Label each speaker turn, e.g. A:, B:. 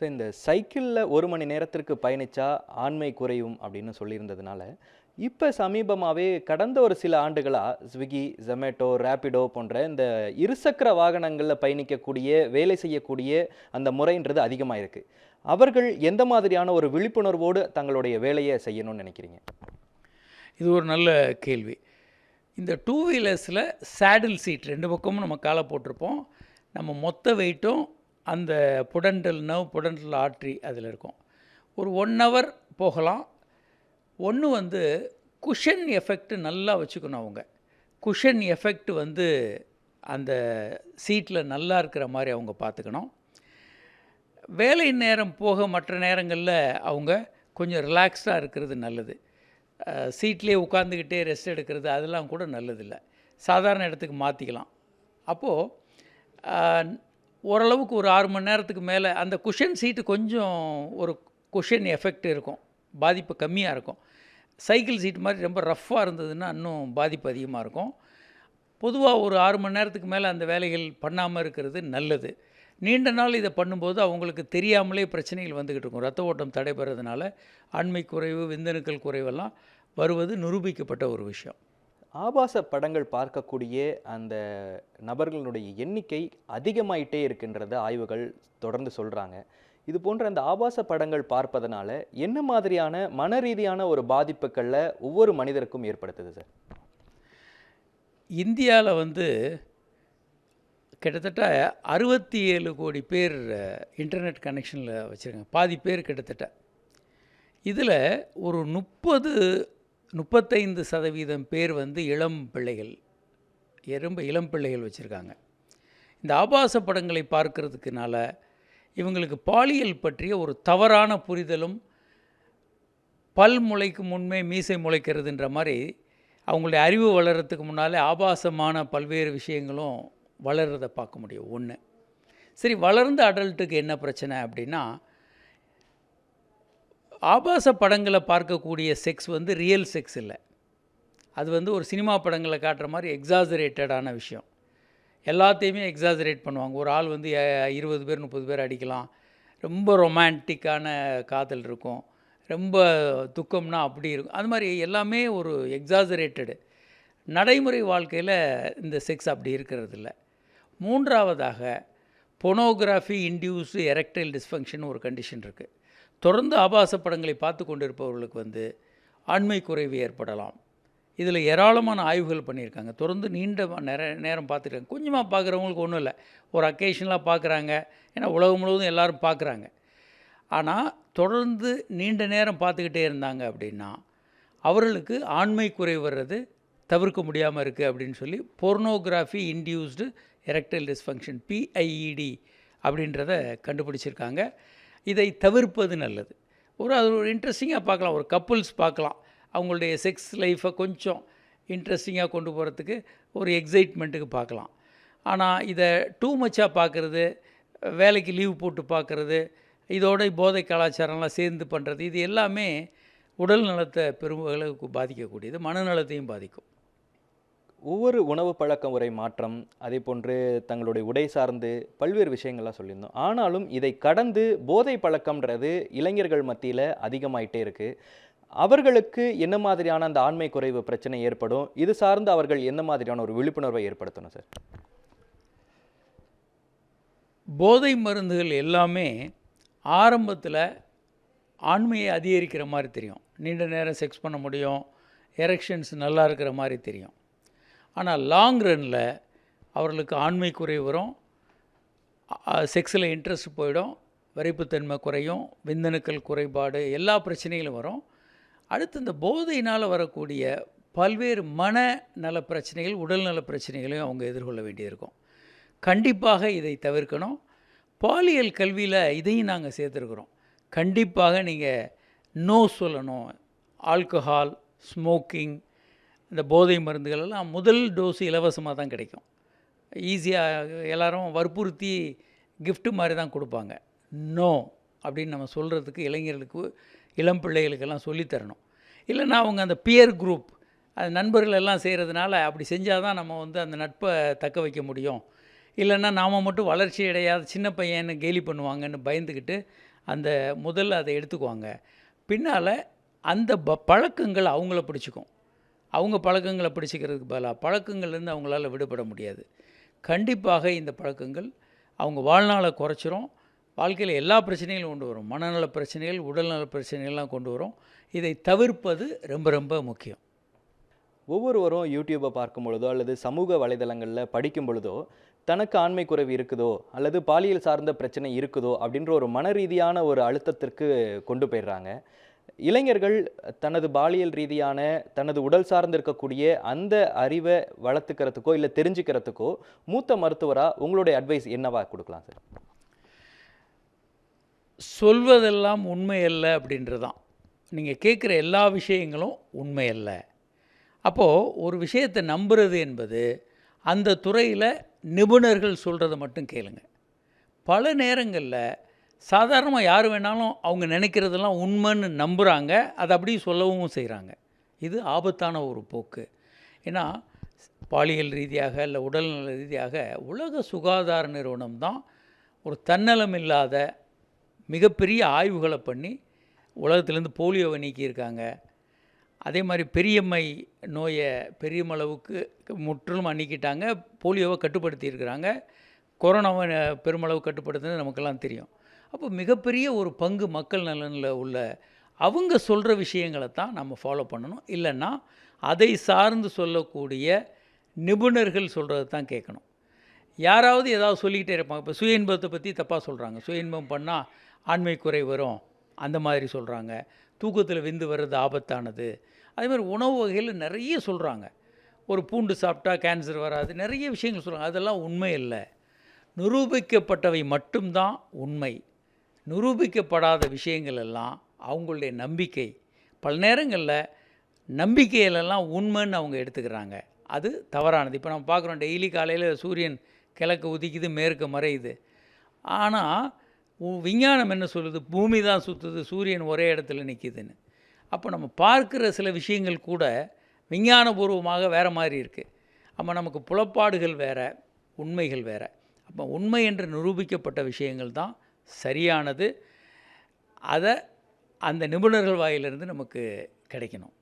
A: So இந்த சைக்கிளில் ஒரு மணி நேரத்திற்கு பயணித்தா ஆண்மை குறையும் அப்படின்னு சொல்லியிருந்ததுனால இப்போ சமீபமாகவே கடந்த ஒரு சில ஆண்டுகளாக ஸ்விக்கி ஜொமேட்டோ ரேப்பிடோ போன்ற இந்த இருசக்கர வாகனங்களில் பயணிக்கக்கூடிய வேலை செய்யக்கூடிய அந்த முறைன்றது அதிகமாக இருக்குது அவர்கள் எந்த மாதிரியான ஒரு விழிப்புணர்வோடு தங்களுடைய வேலையை செய்யணும்னு நினைக்கிறீங்க?
B: இது ஒரு நல்ல கேள்வி. இந்த டூ வீலர்ஸில் சேடில் சீட் ரெண்டு பக்கமும் நம்ம காலை போட்டிருப்போம். நம்ம மொத்த வெயிட்டும் அந்த புடண்டல் புடண்டல் ஆற்றி அதில் இருக்கும். ஒரு ஒன் ஹவர் போகலாம். ஒன்று வந்து குஷன் எஃபெக்ட் நல்லா வச்சுக்கணும் அவங்க. குஷன் எஃபெக்ட் வந்து அந்த சீட்டில் நல்லா இருக்கிற மாதிரி அவங்க பார்த்துக்கணும். வேலை நேரம் போக மற்ற நேரங்களில் அவங்க கொஞ்சம் ரிலாக்ஸ்டாக இருக்கிறது நல்லது. சீட்லேயே உட்காந்துக்கிட்டே ரெஸ்ட் எடுக்கிறது அதெல்லாம் கூட நல்லதில்லை. சாதாரண இடத்துக்கு மாற்றிக்கலாம் அப்போது ஓரளவுக்கு ஒரு ஆறு மணி நேரத்துக்கு மேலே அந்த குஷன் சீட்டு கொஞ்சம் ஒரு குஷன் எஃபெக்ட் இருக்கும். பாதிப்பு கம்மியாக இருக்கும். சைக்கிள் சீட் மாதிரி ரொம்ப ரஃப்பாக இருந்ததுன்னா இன்னும் பாதிப்பு அதிகமாக இருக்கும். பொதுவாக ஒரு ஆறு மணி நேரத்துக்கு மேலே அந்த வேலைகள் பண்ணாமல் இருக்கிறது நல்லது. நீண்ட நாள் இதை பண்ணும்போது அவங்களுக்கு தெரியாமலே பிரச்சனைகள் வந்துக்கிட்டு இருக்கும். ரத்த ஓட்டம் தடைபெறதுனால ஆண்மை குறைவு விந்தணுக்கள் குறைவெல்லாம் வருவது நிரூபிக்கப்பட்ட ஒரு விஷயம்.
A: ஆபாச படங்கள் பார்க்கக்கூடிய அந்த நபர்களுடைய எண்ணிக்கை அதிகமாயிட்டே இருக்கின்றத ஆய்வுகள் தொடர்ந்து சொல்கிறாங்க இது போன்ற அந்த ஆபாச படங்கள் பார்ப்பதனால என்ன மாதிரியான மன ரீதியான ஒரு பாதிப்புகளில் ஒவ்வொரு மனிதருக்கும் ஏற்படுத்துது சார்?
B: இந்தியாவில் வந்து கிட்டத்தட்ட அறுபத்தி ஏழு கோடி பேர் இன்டர்நெட் கனெக்ஷனில் வச்சுருக்காங்க. பாதி பேர் கிட்டத்தட்ட. இதில் ஒரு முப்பது முப்பத்தைந்து சதவீதம் பேர் வந்து இளம் பிள்ளைகள். ரொம்ப இளம் பிள்ளைகள் வச்சுருக்காங்க. இந்த ஆபாச படங்களை பார்க்கறதுக்குனால இவங்களுக்கு பாலியல் பற்றிய ஒரு தவறான புரிதலும் பல் முளைக்கு முன்பே மீசை முளைக்கிறதுன்ற மாதிரி அவங்களுடைய அறிவு வளர்கிறதுக்கு முன்னாலே ஆபாசமான பல்வேறு விஷயங்களும் வளர்கிறத பார்க்க முடியும். ஒன்று சரி வளர்ந்த அடல்ட்டுக்கு என்ன பிரச்சனை அப்படின்னா ஆபாச படங்களை பார்க்கக்கூடிய செக்ஸ் வந்து ரியல் செக்ஸ் இல்லை. அது வந்து ஒரு சினிமா படங்களை காட்டுற மாதிரி எக்ஸாசரேட்டடான விஷயம். எல்லாத்தையுமே எக்ஸாசரேட் பண்ணுவாங்க. ஒரு ஆள் வந்து இருபது பேர் முப்பது பேர் அடிக்கலாம். ரொம்ப ரொமான்டிக்கான காதல் இருக்கும். ரொம்ப துக்கம்னா அப்படி இருக்கும். அது மாதிரி எல்லாமே ஒரு எக்ஸாசரேட்டடு நடைமுறை வாழ்க்கையில் இந்த செக்ஸ் அப்படி இருக்கிறது இல்லை. மூன்றாவதாக பொனோகிராஃபி இன்டியூஸ்டு எரக்டைல் டிஸ்ஃபங்க்ஷன் ஒரு கண்டிஷன் இருக்குது தொடர்ந்து ஆபாச படங்களை பார்த்து கொண்டிருப்பவர்களுக்கு வந்து ஆண்மை குறைவு ஏற்படலாம். இதில் ஏராளமான ஆய்வுகள் பண்ணியிருக்காங்க. தொடர்ந்து நீண்ட நேர நேரம் பார்த்துருக்காங்க கொஞ்சமாக பார்க்குறவங்களுக்கு ஒன்றும் இல்லை. ஒரு அக்கேஷனலாக பார்க்குறாங்க. ஏன்னா உலகம் முழுவதும் எல்லோரும் பார்க்குறாங்க. ஆனால் தொடர்ந்து நீண்ட நேரம் பார்த்துக்கிட்டே இருந்தாங்க அப்படின்னா அவர்களுக்கு ஆண்மை குறைவு வர்றது தவிர்க்க முடியாமல் இருக்குது அப்படின்னு சொல்லி pornography induced erectile dysfunction PIED அப்படின்றத கண்டுபிடிச்சிருக்காங்க. இதை தவிர்ப்பது நல்லது. ஒரு அது ஒரு இன்ட்ரெஸ்டிங்காக பார்க்கலாம். ஒரு கப்புள்ஸ் பார்க்கலாம். அவங்களுடைய செக்ஸ் லைஃப்பை கொஞ்சம் இன்ட்ரெஸ்டிங்காக கொண்டு போகிறதுக்கு ஒரு எக்ஸைட்மெண்ட்டுக்கு பார்க்கலாம். ஆனால் இதை டூ மச்சாக பார்க்குறது வேலைக்கு லீவ் போட்டு பார்க்குறது இதோட போதை கலாச்சாரம்லாம் சேர்ந்து பண்ணுறது இது எல்லாமே உடல் நலத்தை பெருமளவுக்கு பாதிக்கக்கூடியது மனநலத்தையும் பாதிக்கும்.
A: ஒவ்வொரு உணவு பழக்க முறை மாற்றம் அதே போன்று தங்களுடைய உடை சார்ந்து பல்வேறு விஷயங்கள்லாம் சொல்லியிருந்தோம். ஆனாலும் இதை கடந்து போதை பழக்கம்ன்றது இளைஞர்கள் மத்தியில் அதிகமாயிட்டே இருக்குது அவர்களுக்கு என்ன மாதிரியான அந்த ஆண்மை குறைவு பிரச்சனை ஏற்படும்? இது சார்ந்து அவர்கள் என்ன மாதிரியான ஒரு விழிப்புணர்வை ஏற்படுத்தணும் சார்?
B: போதை மருந்துகள் எல்லாமே ஆரம்பத்தில் ஆண்மையை அதிகரிக்கிற மாதிரி தெரியும். நீண்ட நேரம் செக்ஸ் பண்ண முடியும். எரெக்ஷன்ஸ் நல்லா இருக்கிற மாதிரி தெரியும். ஆனால் லாங் ரன்னில் அவர்களுக்கு ஆண்மை குறைவு வரும் செக்ஸில் இன்ட்ரெஸ்ட் போயிடும். விரைப்புத்தன்மை குறையும். விந்தணுக்கள் குறைபாடு எல்லா பிரச்சனைகளும் வரும். அடுத்து இந்த போதையினால் வரக்கூடிய பல்வேறு மன நல பிரச்சனைகள் உடல்நல பிரச்சனைகளையும் அவங்க எதிர்கொள்ள வேண்டியிருக்கும். கண்டிப்பாக இதை தவிர்க்கணும். பாலியல் கல்வியில் இதையும் நாங்கள் சேர்த்துருக்குறோம். கண்டிப்பாக நீங்கள் நோ சொல்லணும். ஆல்கஹால் ஸ்மோக்கிங் இந்த போதை மருந்துகள் எல்லாம் முதல் டோஸ் இலவசமாக தான் கிடைக்கும். ஈஸியாக எல்லாரும் வற்புறுத்தி கிஃப்ட்டு மாதிரி தான் கொடுப்பாங்க. நோ அப்படின்னு நம்ம சொல்கிறதுக்கு இளைஞர்களுக்கு இளம் பிள்ளைகளுக்கெல்லாம் சொல்லித்தரணும். இல்லைன்னா அவங்க அந்த பியர் குரூப் அது நண்பர்கள் எல்லாம் செய்கிறதுனால அப்படி செஞ்சால் தான் நம்ம வந்து அந்த நட்பை தக்க வைக்க முடியும். இல்லைன்னா நாம் மட்டும் வளர்ச்சி அடையாத சின்ன பையன்னு கேலி பண்ணுவாங்கன்னு பயந்துக்கிட்டு அந்த முதல்ல அதை எடுத்துக்குவாங்க. பின்னால் அந்த ப பழக்கங்கள் அவங்கள பிடிச்சிக்கும். அவங்க பழக்கங்களை பிடிச்சிக்கிறதுக்கு பதிலாக பழக்கங்கள்லேருந்து அவங்களால விடுபட முடியாது. கண்டிப்பாக இந்த பழக்கங்கள் அவங்க வாழ்நாளை குறைச்சிரும். வாழ்க்கையில் எல்லா பிரச்சனைகளும் கொண்டு வரும். மனநல பிரச்சனைகள் உடல்நல பிரச்சனைகள்லாம் கொண்டு வரும். இதை தவிர்ப்பது ரொம்ப ரொம்ப முக்கியம்.
A: ஒவ்வொருவரும் யூடியூப்பை பார்க்கும் பொழுதோ அல்லது சமூக வலைதளங்களில் படிக்கும் பொழுதோ தனக்கு ஆண்மை குறைவு இருக்குதோ அல்லது பாலியல் சார்ந்த பிரச்சனை இருக்குதோ அப்படின்ற ஒரு மன ரீதியான ஒரு அழுத்தத்திற்கு கொண்டு போயிடுறாங்க. இளைஞர்கள் தனது பாலியல் ரீதியான தனது உடல் சார்ந்து இருக்கக்கூடிய அந்த அறிவை வளர்த்துக்கிறதுக்கோ இல்லை தெரிஞ்சுக்கிறதுக்கோ மூத்த மருத்துவராக உங்களுடைய அட்வைஸ் என்னவா கொடுக்கலாம் சார்?
B: சொல்வதெல்லாம் உண்மை அல்ல அப்படின்றதான் நீங்கள் கேட்குற எல்லா விஷயங்களும் உண்மை அல்ல அப்போது ஒரு விஷயத்தை நம்புறது என்பது அந்த துறையில் நிபுணர்கள் சொல்கிறத மட்டும் கேளுங்க. பல நேரங்களில் சாதாரணமாக யார் வேணாலும் அவங்க நினைக்கிறதெல்லாம் உண்மைன்னு நம்புகிறாங்க அதை அப்படியே சொல்லவும் செய்கிறாங்க இது ஆபத்தான ஒரு போக்கு. ஏன்னா பாலியல் ரீதியாக இல்லை உடல்நல ரீதியாக உலக சுகாதார நிறுவனம் தான் ஒரு தன்னலம் இல்லாத மிகப்பெரிய ஆய்வுகளை பண்ணி உலகத்துலேருந்து போலியோவை நீக்கியிருக்காங்க. அதே மாதிரி பெரியம்மை நோயை பெரியமளவுக்கு முற்றிலும் நீக்கிட்டாங்க போலியோவை கட்டுப்படுத்தியிருக்கிறாங்க. கொரோனாவை பெருமளவு கட்டுப்படுத்துனது நமக்கெல்லாம் தெரியும். அப்போ மிகப்பெரிய ஒரு பங்கு மக்கள் நலனில் உள்ள அவங்க சொல்கிற விஷயங்களை தான் நம்ம ஃபாலோ பண்ணணும். இல்லைன்னா அதை சார்ந்து சொல்லக்கூடிய நிபுணர்கள் சொல்கிறது தான் கேட்கணும். யாராவது ஏதாவது சொல்லிக்கிட்டே இருப்பாங்க. இப்போ சுய இன்பத்தை பற்றி தப்பாக சொல்கிறாங்க. சுய இன்பம் பண்ணால் ஆண்மை குறை வரும். அந்த மாதிரி சொல்கிறாங்க. தூக்கத்தில் விந்து வர்றது ஆபத்தானது. அதே மாதிரி உணவு வகையில் நிறைய சொல்கிறாங்க. ஒரு பூண்டு சாப்பிட்டா கேன்சர் வராது. நிறைய விஷயங்கள் சொல்கிறாங்க. அதெல்லாம் உண்மை இல்லை. நிரூபிக்கப்பட்டவை மட்டும்தான் உண்மை. நிரூபிக்கப்படாத விஷயங்கள் எல்லாம் அவங்களுடைய நம்பிக்கை. பல நேரங்களில் நம்பிக்கையிலெல்லாம் உண்மைன்னு அவங்க எடுத்துக்கிறாங்க. அது தவறானது. இப்போ நம்ம பார்க்குறோம் டெய்லி காலையில் சூரியன் கிழக்கு உதிக்குது மேற்கு மறையுது. ஆனால் விஞ்ஞானம் என்ன சொல்லுது? பூமி தான் சுற்றுது சூரியன் ஒரே இடத்துல நிற்கிதுன்னு அப்போ நம்ம பார்க்குற சில விஷயங்கள் கூட விஞ்ஞானபூர்வமாக வேறு மாதிரி இருக்குது அப்போ நமக்கு புலப்பாடுகள் வேறு உண்மைகள் வேறு. அப்போ உண்மை என்று நிரூபிக்கப்பட்ட விஷயங்கள் தான் சரியானது அதை அந்த நிபுணர்கள் வாயிலிருந்து நமக்கு கிடைக்கணும்.